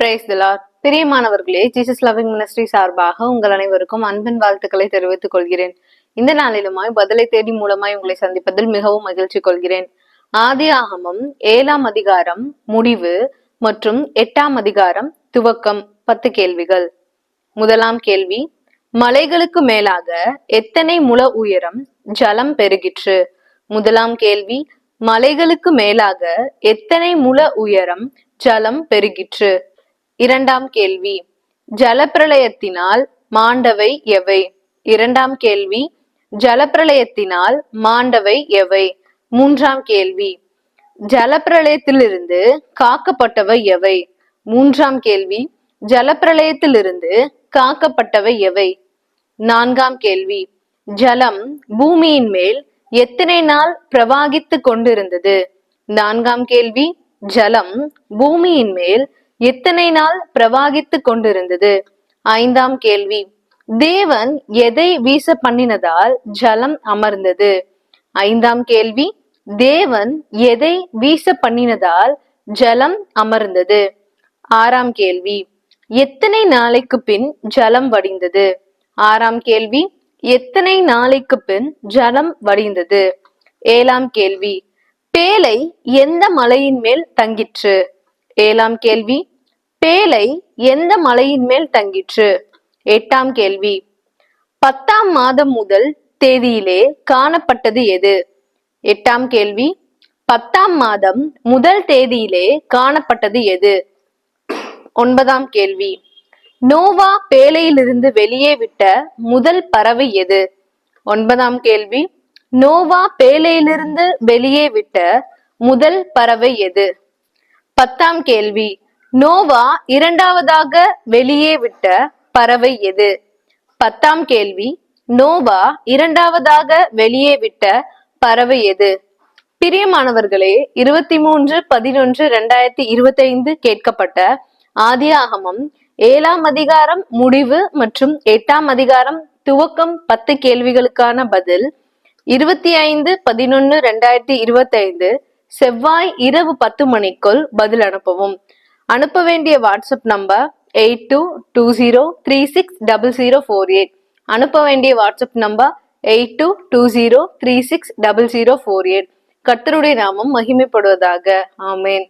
Brace திலார் பிரியமானவர்களே Jesus loving ministry சார்பாக உங்கள் அனைவருக்கும் அன்பின் வாழ்த்துக்களை தெரிவித்துக் கொள்கிறேன். இந்த நாளிலுமாய் பதிலை தேடி மூலமாய் உங்களை சந்திப்பதில் மிகவும் மகிழ்ச்சி கொள்கிறேன். ஆதி ஆகமம் ஏழாம் அதிகாரம் முடிவு மற்றும் எட்டாம் அதிகாரம் துவக்கம் பத்து கேள்விகள். முதலாம் கேள்வி மலைகளுக்கு மேலாக எத்தனை முழ உயரம் ஜலம் பெருகிற்று முதலாம் கேள்வி மலைகளுக்கு மேலாக எத்தனை முழ உயரம் ஜலம் பெருகிற்று இரண்டாம் கேள்வி ஜலப்பிரளயத்தினால் மாண்டவை எவை? இரண்டாம் கேள்வி ஜலப்பிரளயத்தினால் மாண்டவை எவை? மூன்றாம் கேள்வி ஜலப்பிரளயத்திலிருந்து காக்கப்பட்டவை எவை? மூன்றாம் கேள்வி ஜலப்பிரளயத்திலிருந்து காக்கப்பட்டவை எவை? நான்காம் கேள்வி ஜலம் பூமியின் மேல் எத்தனை நாள் பிரவாகித்து கொண்டிருந்தது? நான்காம் கேள்வி ஜலம் பூமியின் மேல் எத்தனை நாள் பிரவாகித்து கொண்டிருந்தது? ஐந்தாம் கேள்வி. தேவன் எதை வீச பண்ணினதால் ஜலம் அமர்ந்தது? ஐந்தாம் கேள்வி. தேவன் எதை வீச பண்ணினதால் ஜலம் அமர்ந்தது? ஆறாம் கேள்வி. எத்தனை நாளைக்கு பின் ஜலம் வடிந்தது? ஆறாம் கேள்வி. எத்தனை நாளைக்கு பின் ஜலம் வடிந்தது? ஏழாம் கேள்வி. பேலை எந்த மலையின் மேல் தங்கிற்று? ஏழாம் கேள்வி. பேலை எந்த மலையின் மேல் தங்கிற்று? எட்டாம் கேள்வி. பத்தாம் மாதம் முதல் தேதியிலே காணப்பட்டது எது? எட்டாம் கேள்வி. பத்தாம் மாதம் முதல் தேதியிலே காணப்பட்டது எது? ஒன்பதாம் கேள்வி. நோவா பேழையிலிருந்து வெளியே விட்ட முதல் பறவை எது? ஒன்பதாம் கேள்வி. நோவா பேழையிலிருந்து வெளியே விட்ட முதல் பறவை எது? பத்தாம் கேள்வி. நோவா இரண்டாவதாக வெளியே விட்ட பறவை எது? பத்தாம் கேள்வி. நோவா இரண்டாவதாக வெளியே விட்ட பறவை எது? பிரியமானவர்களே இருபத்தி மூன்று பதினொன்று இரண்டாயிரத்தி இருபத்தி ஐந்து கேட்கப்பட்ட ஆதியாகமம் ஏழாம் அதிகாரம் முடிவு மற்றும் எட்டாம் அதிகாரம் துவக்கம் பத்து கேள்விகளுக்கான பதில். இருபத்தி ஐந்து பதினொன்னு ரெண்டாயிரத்தி இருபத்தி ஐந்து செவ்வாய் இரவு பத்து மணிக்குள் பதில் அனுப்பவும். அனுப்ப வேண்டிய WhatsApp number eight two two zero three six double zero four eight. அனுப்ப வேண்டிய WhatsApp number eight two two zero three six double zero four eight. கர்த்தருடைய நாமம் மகிமைப்படுவதாக. ஆமேன்.